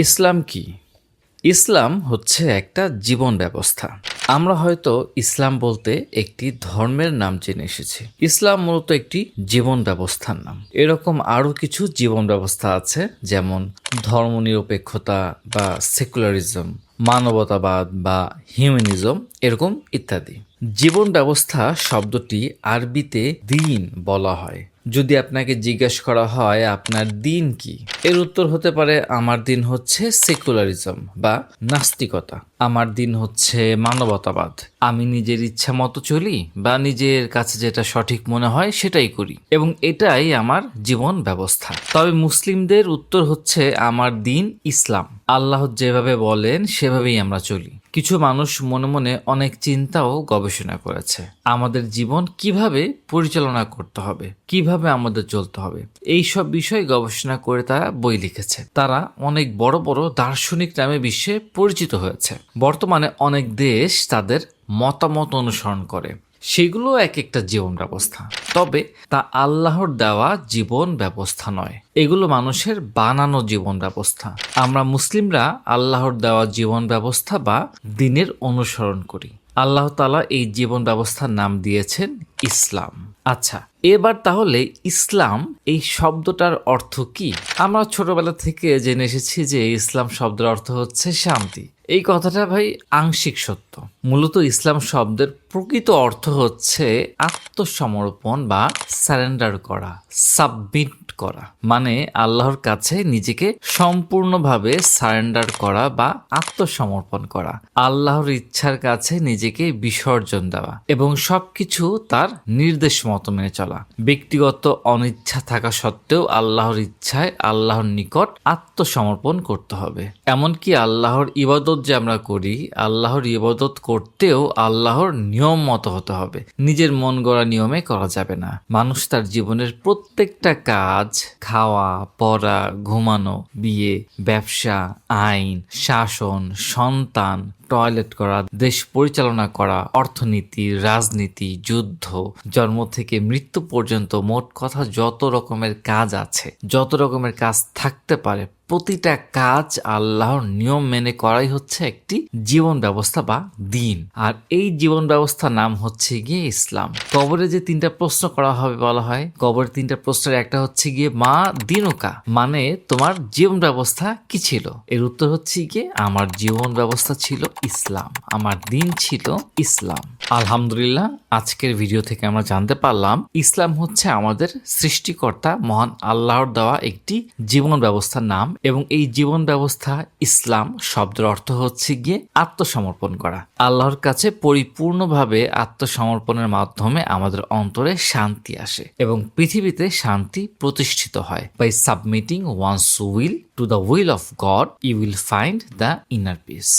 ইসলাম কি? ইসলাম হচ্ছে একটা জীবন ব্যবস্থা। আমরা হয়তো ইসলাম বলতে একটি ধর্মের নাম জেনে এসেছি। ইসলাম মূলত একটি জীবন ব্যবস্থার নাম। এরকম আরও কিছু জীবন ব্যবস্থা আছে, যেমন ধর্মনিরপেক্ষতা বা সেকুলারিজম, মানবতাবাদ বা হিউম্যানিজম, এরকম ইত্যাদি। জীবন ব্যবস্থা শব্দটি আরবিতে দিন বলা হয়। যদি আপনাকে জিজ্ঞেস করা হয়, আপনার দিন কি? এর উত্তর হতে পারে, আমার দিন হচ্ছে সেকুলারিজম বা নাস্তিকতা। আমার দিন হচ্ছে মানবতাবাদ। আমি নিজের ইচ্ছা মতো চলি বা নিজের কাছে যেটা সঠিক মনে হয় সেটাই করি এবং এটাই আমার জীবন ব্যবস্থা। তবে মুসলিমদের উত্তর হচ্ছে আমার দিন ইসলাম। আল্লাহ যেভাবে বলেন সেভাবেই আমরা চলি। কিছু মানুষ মনে মনে অনেক চিন্তা ও গবেষণা করেছে। আমাদের জীবন কীভাবে পরিচালনা করতে হবে? কীভাবে আমাদের চলতে হবে? এই সব বিষয়ে গবেষণা করে তারা বই লিখেছে। তারা অনেক বড় বড় দার্শনিক নামে বিশ্বে পরিচিত হয়েছে। বর্তমানে অনেক দেশ তাদের মতামত অনুসরণ করে। সেগুলো এক একটা জীবন ব্যবস্থা। তবে তা আল্লাহর দেওয়া জীবন ব্যবস্থা নয়। এগুলো মানুষের বানানো জীবন ব্যবস্থা। আমরা মুসলিমরা আল্লাহর দেওয়া জীবন ব্যবস্থা বা দিনের অনুসরণ করি। আল্লাহ তালা এই জীবন ব্যবস্থার নাম দিয়েছেন ইসলাম। আচ্ছা এবার তাহলে ইসলাম এই শব্দটার অর্থ কি? আমরা ছোটবেলা থেকে জেনে এসেছি যে ইসলাম শব্দের অর্থ হচ্ছে শান্তি। এই কথাটা ভাই আংশিক সত্য। মূলত ইসলাম শব্দের প্রকৃত অর্থ হচ্ছে আত্মসমর্পণ বা সারেন্ডার করা, সাবমিট করা। মানে আল্লাহর কাছে নিজেকে সম্পূর্ণভাবে সারেন্ডার করা বা আত্মসমর্পণ করা। আল্লাহর ইচ্ছার কাছে নিজেকে বিসর্জন দেওয়া। এবং সবকিছু তার নির্দেশ মতো মেনে চলা। ব্যক্তিগত অনিচ্ছা থাকা সত্ত্বেও আল্লাহর ইচ্ছায় আল্লাহর নিকট আত্মসমর্পণ করতে হবে। এমনকি আল্লাহর ইবাদত যে আমরা করি, আল্লাহর ইবাদত করতেও আল্লাহর নিয়ম মতো হতে হবে। নিজের মন গড়া নিয়মে করা যাবে না। মানুষ তার জীবনের প্রত্যেকটা কাজ, খাওয়া, পড়া, ঘুমানো, বিয়ে, ব্যবসা, আইন, শাসন, সন্তান টয়লেট করা, দেশ পরিচালনা করা, অর্থনীতি, রাজনীতি, যুদ্ধ, জন্ম থেকে মৃত্যু পর্যন্ত মোট কথা যত রকমের কাজ আছে, যত রকমের কাজ থাকতে পারে প্রতিটা কাজ আল্লাহর নিয়ম মেনে করাই হচ্ছে একটি জীবন ব্যবস্থা বা দিন। আর এই জীবন ব্যবস্থার নাম হচ্ছে গিয়ে ইসলাম। কবরে যে তিনটা প্রশ্ন করা হবে বলা হয় কবরের তিনটা প্রশ্নের একটা হচ্ছে গিয়ে মা দিনুকা মানে তোমার জীবন ব্যবস্থা কি ছিল? এর উত্তর হচ্ছে গিয়ে, আমার জীবন ব্যবস্থা ছিল ইসলাম, আমার দিন ছিল ইসলাম। আলহামদুলিল্লাহ, আজকের ভিডিও থেকে আমরা জানতে পারলাম, ইসলাম হচ্ছে আমাদের সৃষ্টিকর্তা, মহান আল্লাহর দেওয়া একটি জীবন ব্যবস্থার নাম এবং এই জীবন ব্যবস্থা ইসলাম শব্দের অর্থ হচ্ছে গিয়ে আত্মসমর্পণ করা। আল্লাহর কাছে পরিপূর্ণভাবে আত্মসমর্পণের মাধ্যমে আমাদের অন্তরে শান্তি আসে এবং পৃথিবীতে শান্তি প্রতিষ্ঠিত হয় by submitting one's will to the will of God you will find the inner peace